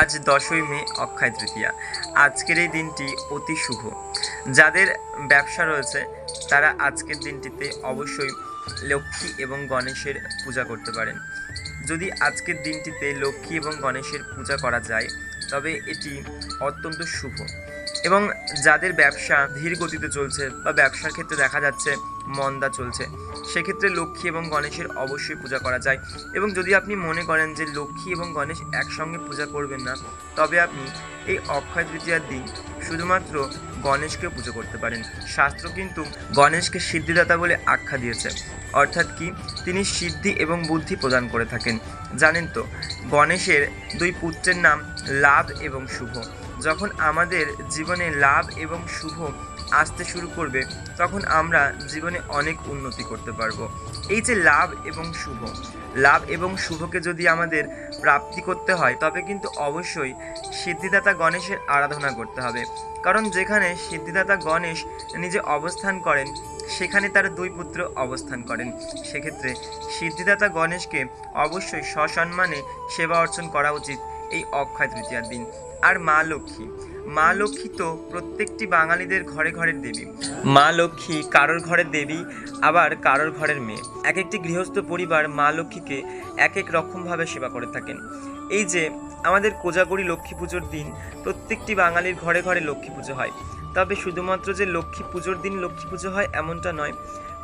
আজ দশই মে, অক্ষয় তৃতীয়া। আজকের এই দিনটি অতি শুভ। যাদের ব্যবসা রয়েছে, তারা আজকের দিনটিতে অবশ্যই লক্ষ্মী এবং গণেশের পূজা করতে পারেন। যদি আজকের দিনটিতে লক্ষ্মী এবং গণেশের পূজা করা যায়, তবে এটি অত্যন্ত শুভ। এবং যাদের ব্যবসা ধীর গতিতে চলছে বা ব্যবসার ক্ষেত্রে দেখা যাচ্ছে মন্দা চলছে, সেক্ষেত্রে লক্ষ্মী এবং গণেশের অবশ্যই পূজা করা যায়। এবং যদি আপনি মনে করেন যে লক্ষ্মী এবং গণেশ একসঙ্গে পূজা করবেন না, তবে আপনি এই অক্ষয় তৃতীয়ার দিন শুধুমাত্র গণেশকে পুজো করতে পারেন। শাস্ত্র কিন্তু গণেশকে সিদ্ধিদাতা বলে আখ্যা দিয়েছে। অর্থাৎ কি? তিনি সিদ্ধি এবং বুদ্ধি প্রদান করে থাকেন। জানেন তো, গণেশের দুই পুত্রের নাম লাভ এবং শুভ। যখন আমাদের জীবনে লাভ এবং শুভ আসতে শুরু করবে, তখন আমরা জীবনে অনেক উন্নতি করতে পারব। এই যে লাভ এবং শুভ, লাভ এবং শুভকে যদি আমাদের প্রাপ্তি করতে হয়, তবে কিন্তু অবশ্যই সিদ্ধিদাতা গণেশের আরাধনা করতে হবে। কারণ যেখানে সিদ্ধিদাতা গণেশ নিজে অবস্থান করেন, সেখানে তার দুই পুত্র অবস্থান করেন। সেক্ষেত্রে সিদ্ধিদাতা গণেশকে অবশ্যই সসম্মানে সেবা অর্চন করা উচিত এই অক্ষয় তৃতীয়ার দিন। আর মা লক্ষ্মী। মা লক্ষ্মী তো প্রত্যেকটি বাঙালিদের ঘরে ঘরের দেবী। মা লক্ষ্মী কারোর ঘরের দেবী, আবার কারোর ঘরের মেয়ে। এক একটি গৃহস্থ পরিবার মা লক্ষ্মীকে এক এক রকমভাবে সেবা করে থাকেন। এই যে আমাদের কোজাগরি লক্ষ্মী পুজোর দিন, প্রত্যেকটি বাঙালির ঘরে ঘরে লক্ষ্মী পুজো হয়। তবে শুধুমাত্র যে লক্ষ্মী পুজোর দিন লক্ষ্মী পুজো হয়, এমনটা নয়।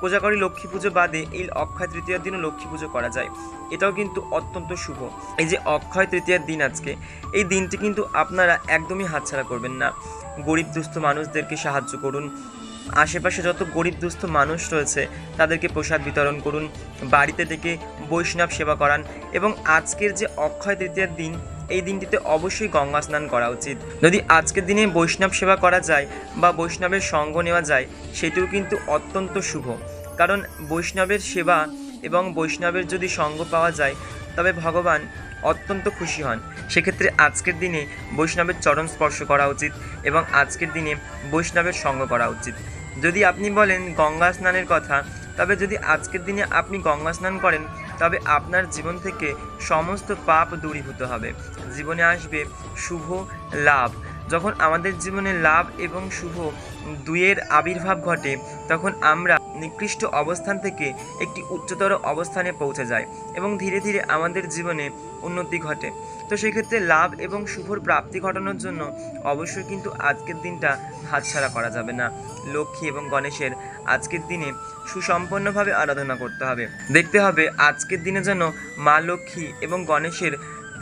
কোজাগরি লক্ষ্মী পুজো বাদে এই অক্ষয় তৃতীয়ার দিনও লক্ষ্মী পুজো করা যায়। এটাও কিন্তু অত্যন্ত শুভ। এই যে অক্ষয় তৃতীয়ার দিন আজকে, এই দিনটি কিন্তু আপনারা একদমই হাতছাড়া করবেন না। গরিব দুস্থ মানুষদেরকে সাহায্য করুন। আশেপাশে যত গরিব দুস্থ মানুষ রয়েছে, তাদেরকে প্রসাদ বিতরণ করুন। বাড়িতে ডেকে বৈষ্ণব সেবা করান এবং আজকের যে অক্ষয় তৃতীয়ার দিন এই দিনটিতে অবশ্যই গঙ্গা স্নান করা উচিত। যদি আজকের দিনে বৈষ্ণব সেবা করা যায় বা বৈষ্ণবের সঙ্গ নেওয়া যায়, সেটিও কিন্তু অত্যন্ত শুভ। কারণ বৈষ্ণবের সেবা এবং বৈষ্ণবের যদি সঙ্গ পাওয়া যায়, তবে ভগবান অত্যন্ত খুশি হন। সেক্ষেত্রে আজকের দিনে বৈষ্ণবের চরণ স্পর্শ করা উচিত এবং আজকের দিনে বৈষ্ণবের সঙ্গ করা উচিত। যদি আপনি বলেন গঙ্গা স্নানের কথা, তবে যদি আজকের দিনে আপনি গঙ্গা স্নান করেন তবে আপনার জীবন থেকে সমস্ত পাপ দূরীভূত হবে। জীবনে আসবে শুভ লাভ। যখন আমাদের জীবনে লাভ এবং শুভ দুইয়ের আবির্ভাব ঘটে, তখন আমরা নিকৃষ্ট অবস্থান থেকে একটি উচ্চতর অবস্থানে পৌঁছে যাই এবং ধীরে ধীরে আমাদের জীবনে উন্নতি ঘটে। তো সেক্ষেত্রে লাভ এবং শুভর প্রাপ্তি ঘটানোর জন্য অবশ্যই কিন্তু আজকের দিনটা হাতছাড়া করা যাবে না। লক্ষ্মী এবং গণেশের আজকের দিনে সুসম্পন্নভাবে আরাধনা করতে হবে। দেখতে হবে আজকের দিনে যেন মা লক্ষ্মী এবং গণেশের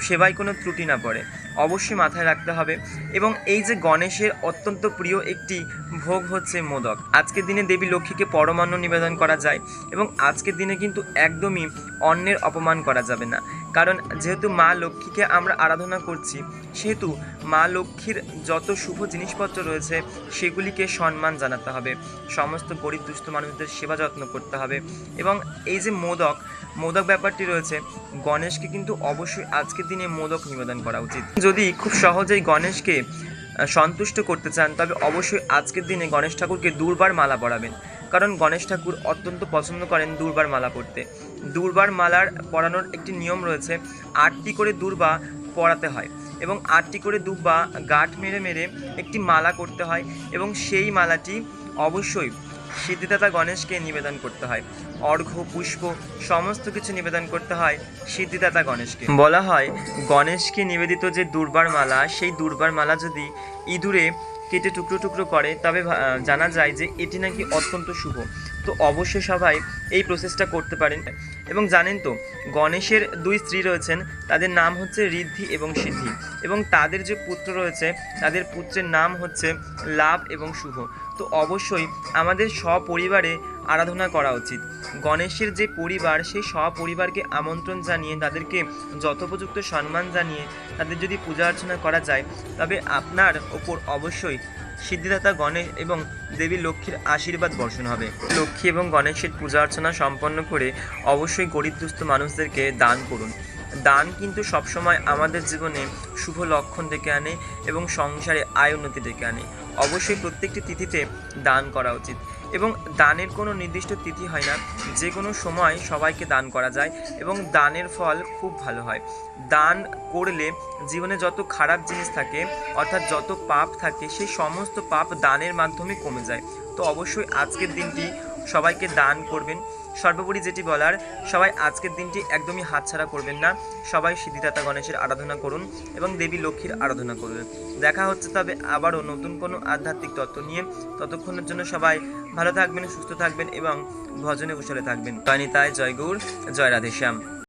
সেবায় কোনো ত্রুটি না পড়ে। অবশ্যই মাথায় রাখতে হবে। এবং এই যে গণেশের অত্যন্ত প্রিয় একটি ভোগ হচ্ছে মোদক। আজকের দিনে দেবী লক্ষ্মীকে পরমান্ন নিবেদন করা যায় এবং আজকের দিনে কিন্তু একদমই অন্যের অপমান করা যাবে না। কারণ যেহেতু মা লক্ষ্মীকে আমরা আরাধনা করছি, সেহেতু মা লক্ষ্মীর যত শুভ জিনিসপত্র রয়েছে, সেগুলিকে সম্মান জানাতে হবে। সমস্ত গরিব দুস্থ মানুষদের সেবা যত্ন করতে হবে। এবং এই যে মোদক মোদক ব্যাপারটি রয়েছে, গণেশকে কিন্তু অবশ্যই আজকের দিনে মোদক নিবেদন করা উচিত। যদি খুব সহজেই গণেশকে সন্তুষ্ট করতে চান, তবে অবশ্যই আজকের দিনে গণেশ ঠাকুরকে দুর্বার মালা পরাবেন। কারণ গণেশ ঠাকুর অত্যন্ত পছন্দ করেন দুর্বার মালা পরতে। দুর্বার মালার পরানোর একটি নিয়ম রয়েছে, আটটি করে দুর্বা পরাতে হয় এবং আটটি করে দুব্বা গাঁট মেরে মেরে একটি মালা করতে হয় এবং সেই মালাটি অবশ্যই সিদ্ধিদাতা গণেশকে নিবেদন করতে হয়। অর্ঘ্য, পুষ্প, সমস্ত কিছু নিবেদন করতে হয় সিদ্ধিদাতা গণেশকে। বলা হয়, গণেশকে নিবেদিত যে দুর্বার মালা, সেই দুর্বার মালা যদি ইঁদুরে কেটে টুকরো টুকরো করে, তবে জানা যায় যে এটি নাকি অত্যন্ত শুভ। তো অবশ্যই সবাই এই প্রসেসটা করতে পারেন। এবং জানেন তো, গণেশের দুই স্ত্রী রয়েছেন, তাদের নাম হচ্ছে ঋদ্ধি এবং সিদ্ধি। এবং তাদের যে পুত্র রয়েছে, তাদের পুত্রের নাম হচ্ছে লাভ এবং শুভ। তো অবশ্যই আমাদের সপরিবারে আরাধনা করা উচিত। গণেশের যে পরিবার, সেই সপরিবারকে আমন্ত্রণ জানিয়ে, তাদেরকে যথোপযুক্ত সম্মান জানিয়ে, তাদের যদি পূজা অর্চনা করা যায়, তবে আপনার ওপর অবশ্যই সিদ্ধিদাতা গণেশ এবং দেবী লক্ষ্মীর আশীর্বাদ বর্ষণ হবে। লক্ষ্মী এবং গণেশের পূজা অর্চনা সম্পন্ন করে অবশ্যই গরিব দুস্থ মানুষদেরকে দান করুন। দান কিন্তু সবসময় আমাদের জীবনে শুভ লক্ষণ ডেকে আনে এবং সংসারে আয় উন্নতি ডেকে আনে। অবশ্যই প্রত্যেকটি তিথিতে দান করা উচিত। এবং দানের কোনো নির্দিষ্ট তিথি হয় না। যে কোনো সময় সবাইকে দান করা যায় এবং দানের ফল খুব ভালো হয়। দান করলে জীবনে যত খারাপ জিনিস থাকে, অর্থাৎ যত পাপ থাকে, সেই সমস্ত পাপ দানের মাধ্যমে কমে যায়। তো অবশ্যই আজকের দিনটি সবাইকে দান করবেন। সর্বোপরি যেটি বলার, সবাই আজকের দিনটি একদমই হাতছাড়া করবেন না। সবাই সিদ্ধিদাতা গণেশের আরাধনা করুন এবং দেবী লক্ষ্মীর আরাধনা করবেন দেখা হচ্ছে তবে আবারও নতুন কোনো আধ্যাত্মিক তত্ত্ব নিয়ে। ততক্ষণের জন্য সবাই ভালো থাকবেন, সুস্থ থাকবেন এবং ভজনে কুশলে থাকবেন। তাই জয় গৌর জয় রাধেশ্যাম